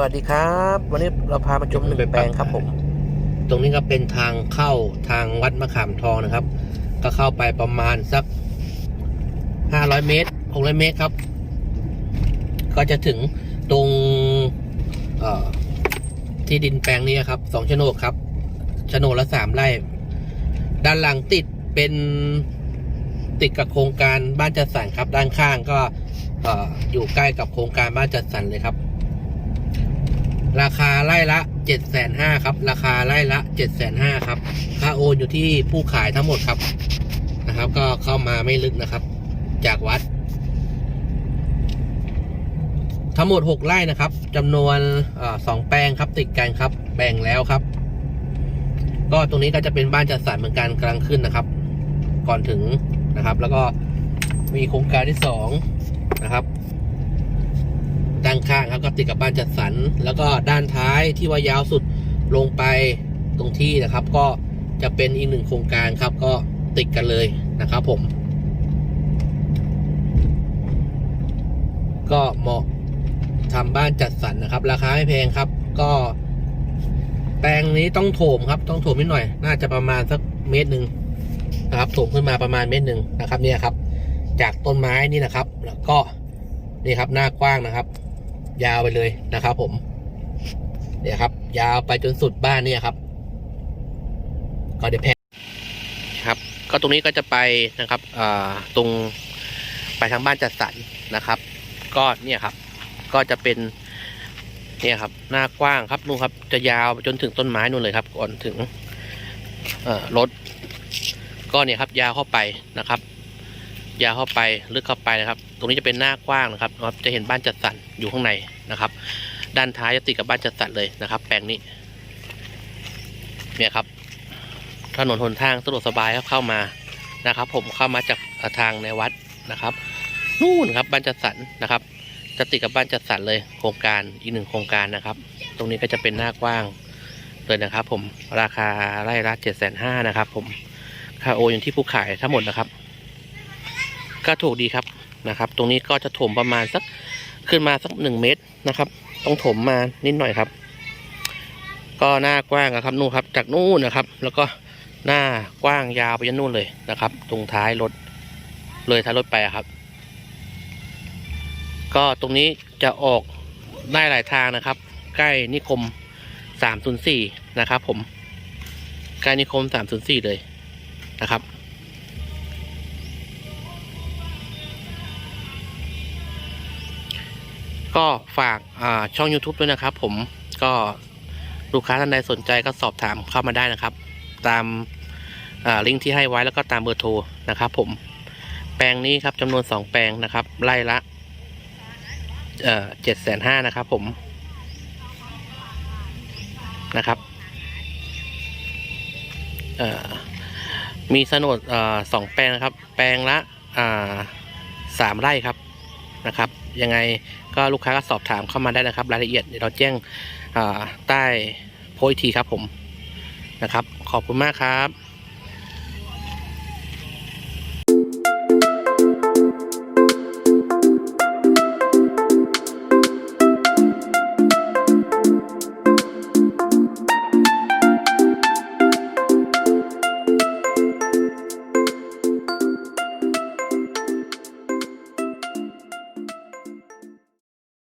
วัสดีครับ วันนี้เราพามาชมหนึ่งแปลงครับผม ตรงนี้ก็เป็นทางเข้าทางวัดมะขามทองนะครับ ก็เข้าไปประมาณสักห้าร้อยเมตรหกร้อยเมตรครับ ก็จะถึงตรงที่ดินแปลงนี้ครับสองโฉนดครับโฉนดละสามไร่ ด้านหลังติดเป็นติดกับโครงการบ้านจัดสรรครับ ด้านข้างก็อยู่ใกล้กับโครงการบ้านจัดสรรเลยครับ ราคาไร่ละเจ็ดแสนห้าครับ ราคาไร่ละเจ็ดแสนห้าครับ ค่าโอนอยู่ที่ผู้ขายทั้งหมดครับนะครับ ก็เข้ามาไม่ลึกนะครับ จากวัด ทั้งหมดหกไร่นะครับจำนวนอสองแปลงครับติดกันครับ แบ่งแล้วครับ ก็ตรงนี้ก็จะเป็นบ้านจัดสรรเหมือนกันกำลังขึ้นนะครับ ก่อนถึงนะครับ แล้วก็มีโครงการที่สองนะครับ ด้านข้างครับก็ติดกับบ้านจัดสรรแล้วก็ด้านท้ายที่ว่ายาวสุดลงไปตรงที่นะครับ ก็จะเป็นอีกหนึ่งโครงการครับ ก็ติดกันเลยนะครับ ผม ก็เหมาะทำบ้านจัดสรรนะครับ ราคาไม่แพงครับ ก็แปลงนี้ต้องโถมครับ ต้องโถมนิดหน่อย น่าจะประมาณสักเมตรหนึ่งนะครับโถมขึ้นมาประมาณเมตรหนึ่งนะครับ เนี่ยครับ จากต้นไม้นี่นะครับ แล้วก็นี่ครับหน้ากว้างนะครับ ยาวไปเลยนะครับ ผม เนี่ยครับ ยาวไปจนสุดบ้านเนี่ยครับ ก็เดี๋ยวแพครับ ก็ตรงนี้ก็จะไปนะครับตรงไปทางบ้านจัดสรรนะครับ ก็เนี่ยครับ ก็จะเป็น เนี่ยครับ หน้ากว้างครับนู่นครับ จะยาวจนถึงต้นไม้นู่นเลยครับก่อนถึงรถ ก็เนี่ยครับ ยาวเข้าไปนะครับ ยาวเข้าไปลึกเข้าไปนะครับ ตรงนี้จะเป็นหน้ากว้างนะครับนะครับ จะเห็นบ้านจัดสรรอยู่ข้างในนะครับ ด้านท้ายจะติดกับบ้านจัดสรรเลยนะครับ แปลงนี้ เนี่ยครับถนนหนทางสะดวกสบายครับเข้ามานะครับ ผมเข้ามาจากทางในวัดนะครับ นู่นครับบ้านจัดสรรนะครับ จะติดกับบ้านจัดสรรเลยโครงการอีกหนึ่งโครงการนะครับ ตรงนี้ก็จะเป็นหน้ากว้างเลยนะครับ ผมราคาไร่ละเจ็ดแสนห้านะครับ ผมค่าโอนอยู่ที่ผู้ขายทั้งหมดนะครับ ก็ถูกดีครับนะครับ ตรงนี้ก็จะถมประมาณสักขึ้นมาสักหนึ่งเมตรนะครับ ต้องถมมานิดหน่อยครับ ก็หน้ากว้างอะครับนู่นครับ จากนู่นนะครับ แล้วก็หน้ากว้างยาวไปยันนู่นเลยนะครับ ตรงท้ายรถเลยท้ายรถไปครับ ก็ตรงนี้จะออกได้หลายทางนะครับ ใกล้นิคมสามศูนย์สี่นะครับ ผมใกล้นิคมสามศูนย์สี่เลยนะครับ ก็ฝากช่อง YouTube ด้วยนะครับ ผมก็ลูกค้าท่านใดสนใจก็สอบถามเข้ามาได้นะครับ ตามาลิงก์ที่ให้ไว้แล้วก็ตามเบอร์โทรนะครับ ผมแปลงนี้ครับจำนวนสองแปลงนะครับไล่ละเจ็ดแสนห้านะครับ ผมนะครับมีโฉนดสองแปลงนะครับ แปลงละสามไร่ครับ นะครับ ยังไงก็ลูกค้าก็สอบถามเข้ามาได้นะครับ รายละเอียดเดี๋ยวเราแจ้งใต้โพสต์ทีครับผมนะครับ ขอบคุณมากครับ